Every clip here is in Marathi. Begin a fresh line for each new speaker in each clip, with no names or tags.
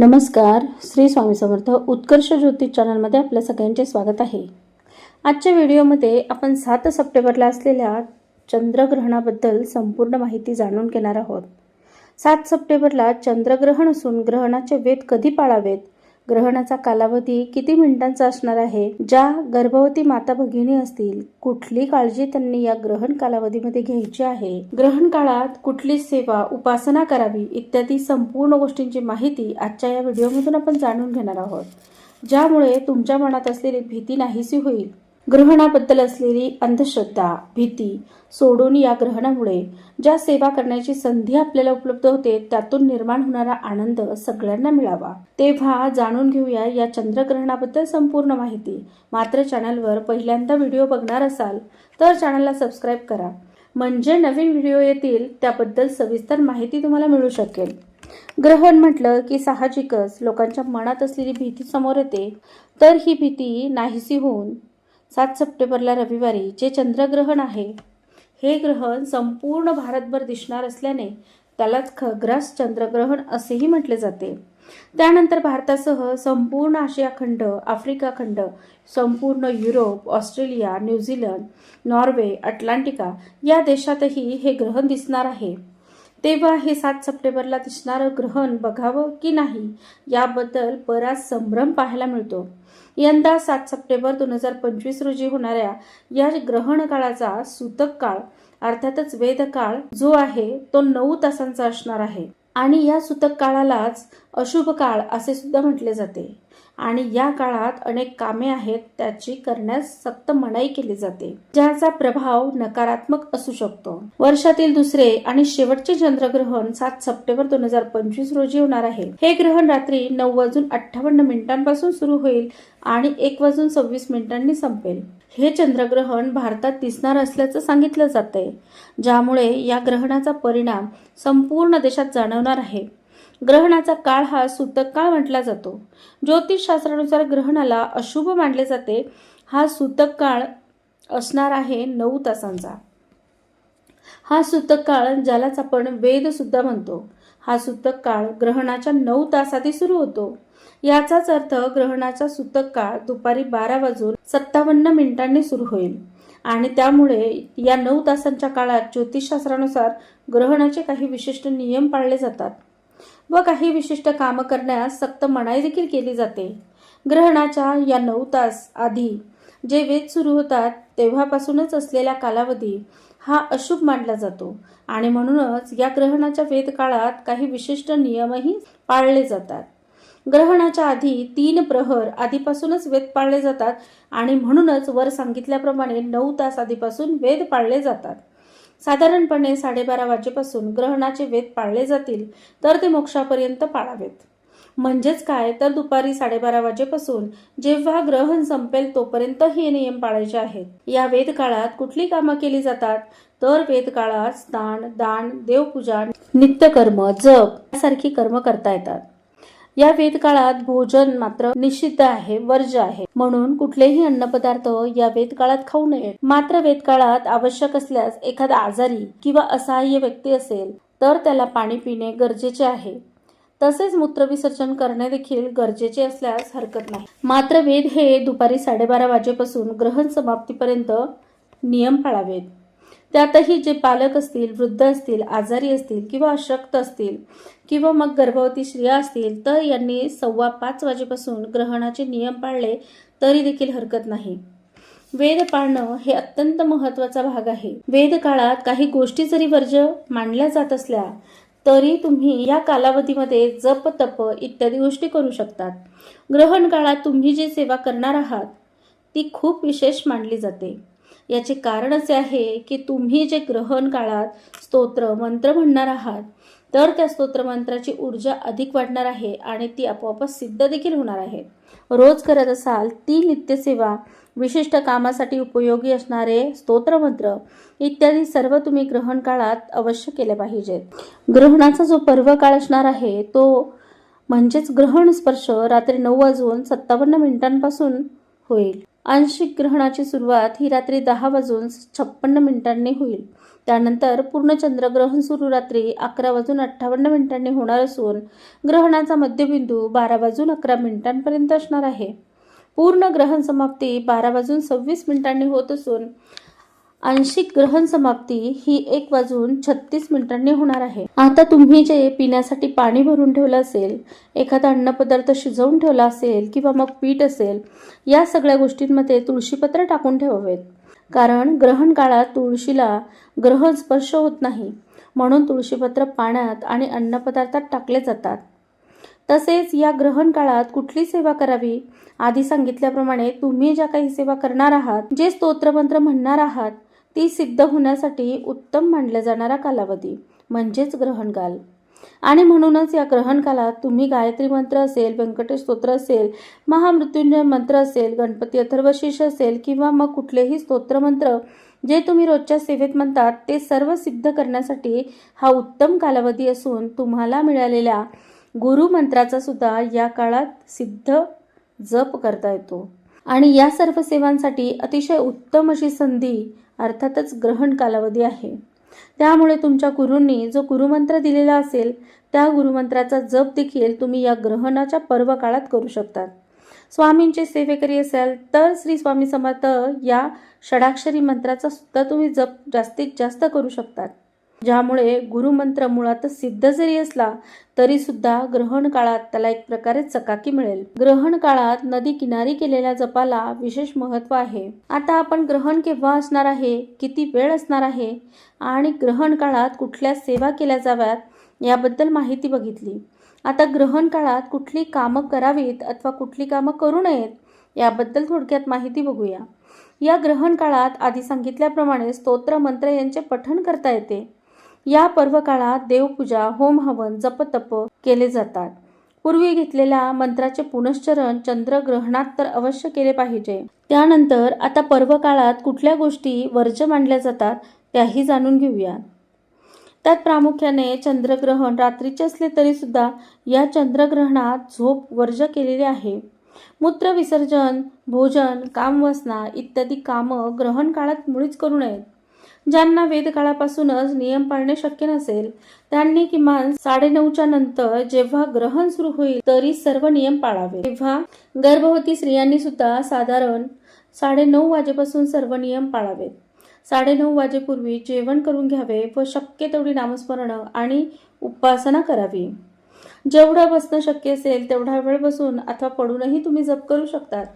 नमस्कार श्री स्वामी समर्थ उत्कर्ष ज्योतिष चॅनलमध्ये आपल्या सगळ्यांचे स्वागत आहे. आजच्या व्हिडिओमध्ये आपण सात सप्टेंबरला असलेल्या चंद्रग्रहणाबद्दल संपूर्ण माहिती जाणून घेणार आहोत. सात सप्टेंबरला चंद्रग्रहण असून ग्रहणाचे वेध कधी पाळावेत? ग्रहणाचा कालावधी किती मिनिटांचा असणार आहे? ज्या गर्भवती माता भगिनी असतील कुठली काळजी त्यांनी या ग्रहण कालावधीमध्ये घ्यायची आहे? ग्रहण काळात कुठली सेवा उपासना करावी इत्यादी संपूर्ण गोष्टींची माहिती आजच्या या व्हिडिओमधून आपण जाणून घेणार आहोत. ज्यामुळे तुमच्या मनात असलेली भीती नाहीशी होईल. ग्रहणाबद्दल असलेली अंधश्रद्धा भीती सोडून या ग्रहणामुळे ज्या सेवा करण्याची संधी आपल्याला उपलब्ध होते त्यातून निर्माण होणारा आनंद सगळ्यांना मिळावा. तेव्हा जाणून घेऊया या चंद्रग्रहणाबद्दल संपूर्ण माहिती. मात्र चॅनलवर पहिल्यांदा व्हिडिओ बघणार असाल तर चॅनलला सबस्क्राईब करा. म्हणजे नवीन व्हिडिओ येतील त्याबद्दल सविस्तर माहिती तुम्हाला मिळू शकेल. ग्रहण म्हटलं की साहजिकच लोकांच्या मनात असलेली भीती समोर येते. तर ही भीती नाहीशी होऊन सात सप्टेंबरला रविवारी जे चंद्रग्रहण आहे हे ग्रहण संपूर्ण भारतभर दिसणार असल्याने त्यालाच खग्रास चंद्रग्रहण असेही म्हटले जाते. त्यानंतर भारतासह संपूर्ण आशिया खंड आफ्रिका खंड संपूर्ण Europe Australia New Zealand Norway Atlantica या देशातही हे ग्रहण दिसणार आहे. तेव्हा हे सात सप्टेंबरला दिसणारं ग्रहण बघावं की नाही याबद्दल बराच संभ्रम पाहायला मिळतो. यंदा सात सप्टेंबर दोन हजार पंचवीस रोजी होणाऱ्या या ग्रहण काळाचा सूतक काळ अर्थातच वेद काळ जो आहे तो नऊ तासांचा असणार आहे. आणि या सूतक काळालाच अशुभ काळ असे सुद्धा म्हटले जाते. आणि या काळात अनेक कामे आहेत त्याची करण्यास सक्त मनाई केली जाते ज्याचा प्रभाव नकारात्मक असू शकतो. वर्षातील दुसरे आणि शेवटचे चंद्रग्रहण सात सप्टेंबर दोन हजार पंचवीस रोजी होणार आहे. हे ग्रहण रात्री नऊ वाजून अठ्ठावन्न मिनिटांपासून सुरू होईल आणि एक वाजून सव्वीस मिनिटांनी संपेल. हे चंद्रग्रहण भारतात दिसणार असल्याचं सांगितलं जातंय ज्यामुळे या ग्रहणाचा परिणाम संपूर्ण देशात जाणवणार आहे. ग्रहणाचा काळ हा सूतक काळ म्हटला जातो. ज्योतिषशास्त्रानुसार ग्रहणाला अशुभ मानले जाते. हा सूतक काळ असणार आहे नऊ तासांचा. हा सूतक काळ ज्यालाच आपण वेद सुद्धा म्हणतो. हा सूतक काळ ग्रहणाच्या नऊ तासातही सुरू होतो. याचाच अर्थ ग्रहणाचा सूतक काळ दुपारी बारा वाजून सत्तावन्न मिनिटांनी सुरू होईल. आणि त्यामुळे या नऊ तासांच्या काळात ज्योतिषशास्त्रानुसार ग्रहणाचे काही विशिष्ट नियम पाळले जातात. व काही विशिष्ट कामं करण्यास सक्त मनाई देखील केली जाते. ग्रहणाच्या या नऊ तास आधी जे वेद सुरू होतात तेव्हापासूनच असलेला कालावधी हा अशुभ मानला जातो आणि म्हणूनच या ग्रहणाच्या वेद काळात काही विशिष्ट नियमही पाळले जातात. ग्रहणाच्या आधी तीन प्रहर आधीपासूनच वेद पाळले जातात आणि म्हणूनच वर सांगितल्याप्रमाणे नऊ तास आधीपासून वेद पाळले जातात. साधारणपणे साडेबारा वाजेपासून ग्रहणाचे वेद पाळले जातील तर ते मोक्षापर्यंत पाळावेत. म्हणजेच काय? तर दुपारी साडेबारा वाजेपासून जेव्हा ग्रहण संपेल तोपर्यंत हे नियम पाळायचे आहेत. या वेद काळात कुठली कामं केली जातात? तर वेद काळात स्नान दान देवपूजा नित्यकर्म जप यासारखी कर्म करता येतात. या वेद काळात भोजन मात्र निषिद्ध आहे वर्ज आहे. म्हणून कुठलेही अन्नपदार्थ या वेद काळात खाऊ नये. मात्र वेद काळात आवश्यक असल्यास एखादा आजारी किंवा असहाय्य व्यक्ती असेल तर त्याला पाणी पिणे गरजेचे आहे. तसेच मूत्रविसर्जन करणे देखील गरजेचे असल्यास हरकत नाही. मात्र वेद हे दुपारी साडेबारा वाजेपासून ग्रहण समाप्तीपर्यंत नियम पाळावेत. त्यातही जे पालक असतील वृद्ध असतील आजारी असतील किंवा अशक्त असतील किंवा मग गर्भवती स्त्रिया असतील तर यांनी सव्वा पाच वाजेपासून ग्रहणाचे नियम पाळले तरी देखील हरकत नाही. वेद पाळणं हे अत्यंत महत्त्वाचा भाग आहे. वेद काळात काही गोष्टी जरी वर्ज्य मानल्या जात असल्या तरी तुम्ही या कालावधीमध्ये जप तप इत्यादी गोष्टी करू शकतात. ग्रहण काळात तुम्ही जी सेवा करणार आहात ती खूप विशेष मानली जाते. याचे कारण असे आहे की तुम्ही जे ग्रहण काळात स्तोत्र मंत्र म्हणणार आहात तर त्या स्तोत्र मंत्राची ऊर्जा अधिक वाढणार आहे आणि ती आपोआपच सिद्ध देखील होणार आहे. रोज करत असाल ती नित्यसेवा विशिष्ट कामासाठी उपयोगी असणारे स्तोत्रमंत्र इत्यादी सर्व तुम्ही ग्रहण काळात अवश्य केले पाहिजेत. ग्रहणाचा जो पर्व काळ असणार आहे तो म्हणजेच ग्रहण स्पर्श रात्री नऊ वाजून सत्तावन्न मिनिटांपासून होईल. आंशिक ग्रहणाची सुरुवात ही रात्री दहा वाजून छप्पन्न मिनिटांनी होईल. त्यानंतर पूर्ण चंद्रग्रहण सुरू रात्री अकरा वाजून अठ्ठावन्न मिनिटांनी होणार असून ग्रहणाचा मध्यबिंदू बारा वाजून अकरा मिनिटांपर्यंत असणार आहे. पूर्ण ग्रहण समाप्ती बारा वाजून सव्वीस मिनिटांनी होत असून आंशिक ग्रहण समाप्ती ही एक वाजून छत्तीस मिनिटांनी होणार आहे. आता तुम्ही जे पिण्यासाठी पाणी भरून ठेवलं असेल एखादा अन्नपदार्थ शिजवून ठेवला असेल किंवा मग पीठ असेल या सगळ्या गोष्टींमध्ये तुळशीपत्र टाकून ठेवावेत. कारण ग्रहण काळात तुळशीला ग्रहण स्पर्श होत नाही म्हणून तुळशीपत्र पाण्यात आणि अन्नपदार्थात टाकले जातात. तसेच या ग्रहण काळात कुठली सेवा करावी? आधी सांगितल्याप्रमाणे तुम्ही ज्या काही सेवा करणार आहात जे स्तोत्रमंत्र म्हणणार आहात ती सिद्ध होण्यासाठी उत्तम मानला जाणारा कालावधी म्हणजेच ग्रहणकाल. आणि म्हणूनच या ग्रहणकालात तुम्ही गायत्री मंत्र असेल व्यंकटेश स्तोत्र असेल महामृत्युंजय मंत्र असेल गणपती अथर्वशीष असेल किंवा मग कुठलेही स्तोत्रमंत्र जे तुम्ही रोजच्या सेवेत म्हणतात ते सर्व सिद्ध करण्यासाठी हा उत्तम कालावधी असून तुम्हाला मिळालेल्या गुरुमंत्राचा सुद्धा या काळात सिद्ध जप करता येतो. आणि या सर्व सेवांसाठी अतिशय उत्तम अशी संधी अर्थातच ग्रहण कालावधी आहे. त्यामुळे तुमच्या गुरूंनी जो गुरुमंत्र दिलेला असेल त्या गुरुमंत्राचा जप देखील तुम्ही या ग्रहणाच्या पर्व काळात करू शकतात स्वामींचे सेवेकरी असाल तर श्री स्वामी समर्थ या षडाक्षरी मंत्राचा सुद्धा तुम्ही जप जास्तीत जास्त करू शकतात. ज्यामुळे गुरुमंत्र मुळातच सिद्ध जरी असला तरी सुद्धा ग्रहण काळात त्याला एक प्रकारे चकाकी मिळेल. ग्रहण काळात नदी किनारी केलेल्या जपाला विशेष महत्त्व आहे. आता आपण ग्रहण केव्हा असणार आहे किती वेळ असणार आहे आणि ग्रहण काळात कुठल्या सेवा केल्या जाव्यात याबद्दल माहिती बघितली. आता ग्रहण काळात कुठली कामं करावीत अथवा कुठली कामं करू नयेत याबद्दल थोडक्यात माहिती बघूया. या ग्रहण काळात आधी सांगितल्याप्रमाणे स्तोत्र मंत्र यांचे पठण करता येते. या पर्व काळात देवपूजा होम हवन जपतप केले जातात. पूर्वी घेतलेल्या मंत्राचे पुनश्चरण चंद्रग्रहणात तर अवश्य केले पाहिजे. त्यानंतर आता पर्व काळात कुठल्या गोष्टी वर्ज्य मांडल्या जातात त्याही जाणून घेऊया. त्यात प्रामुख्याने चंद्रग्रहण रात्रीचे असले तरी सुद्धा या चंद्रग्रहणात झोप वर्ज केलेली आहे. मूत्र विसर्जन भोजन कामवासना इत्यादी कामं ग्रहण काळात मुळीच करू नयेत. ज्यांना वेदकाळापासूनच नियम पाळणे शक्य नसेल त्यांनी किमान साडेनऊच्या नंतर जेव्हा ग्रहण सुरू होईल तरी सर्व नियम पाळावे. तेव्हा गर्भवती स्त्रियांनी सुद्धा साधारण साडेनऊ वाजेपासून सर्व नियम पाळावेत. साडेनऊ वाजेपूर्वी जेवण करून घ्यावे व शक्य तेवढी नामस्मरण आणि उपासना करावी. जेवढं बसणं शक्य असेल तेवढा वेळ बसून अथवा पडूनही तुम्ही जप करू शकतात.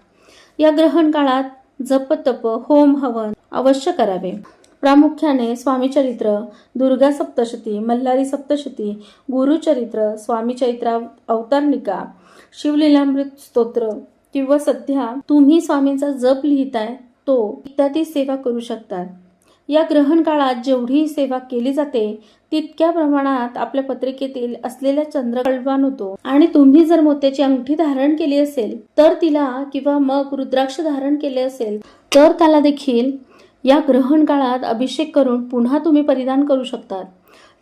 या ग्रहण काळात जप तप होम हवन अवश्य करावे. प्रामुख्याने स्वामीचरित्र दुर्गा सप्तशती मल्हारी सप्तशती गुरुचरित्र स्वामीचरित्रा अवतारनिका शिवलीलामृत स्तोत्र किंवा सध्या तुम्ही स्वामींचा जप लिहिताय तो इत्यादी सेवा करू शकतात. या ग्रहण काळात जेवढी सेवा केली जाते तितक्या प्रमाणात आपल्या पत्रिकेतील असलेल्या चंद्र कळवान होतो आणि तुम्ही जर मोत्याची अंगठी धारण केली असेल तर तिला किंवा मग रुद्राक्ष धारण केले असेल तर त्याला देखील या ग्रहण काळात अभिषेक करून पुन्हा तुम्ही परिधान करू शकतात.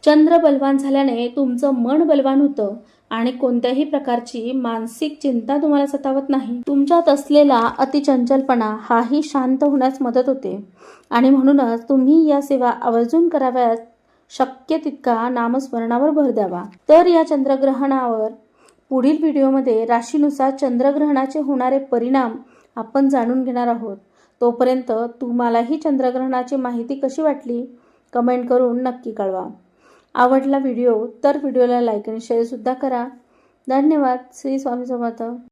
चंद्र बलवान झाल्याने तुमचं मन बलवान होतं आणि कोणत्याही प्रकारची मानसिक चिंता तुम्हाला सतावत नाही. तुमच्यात असलेला अतिचंचलपणा हाही शांत होण्यास मदत होते. आणि म्हणूनच तुम्ही या सेवा आवर्जून कराव्यात. शक्य तितका नामस्मरणावर भर द्यावा. तर या चंद्रग्रहणावर पुढील व्हिडिओमध्ये राशीनुसार चंद्रग्रहणाचे होणारे परिणाम आपण जाणून घेणार आहोत. तोपर्यंत तुम्हालाही चंद्रग्रहणाची माहिती कशी वाटली? कमेंट करून नक्की कळवा. आवडला व्हिडिओ तर व्हिडिओला लाईक आणि शेअरसुद्धा करा. धन्यवाद. श्री स्वामी समर्थ.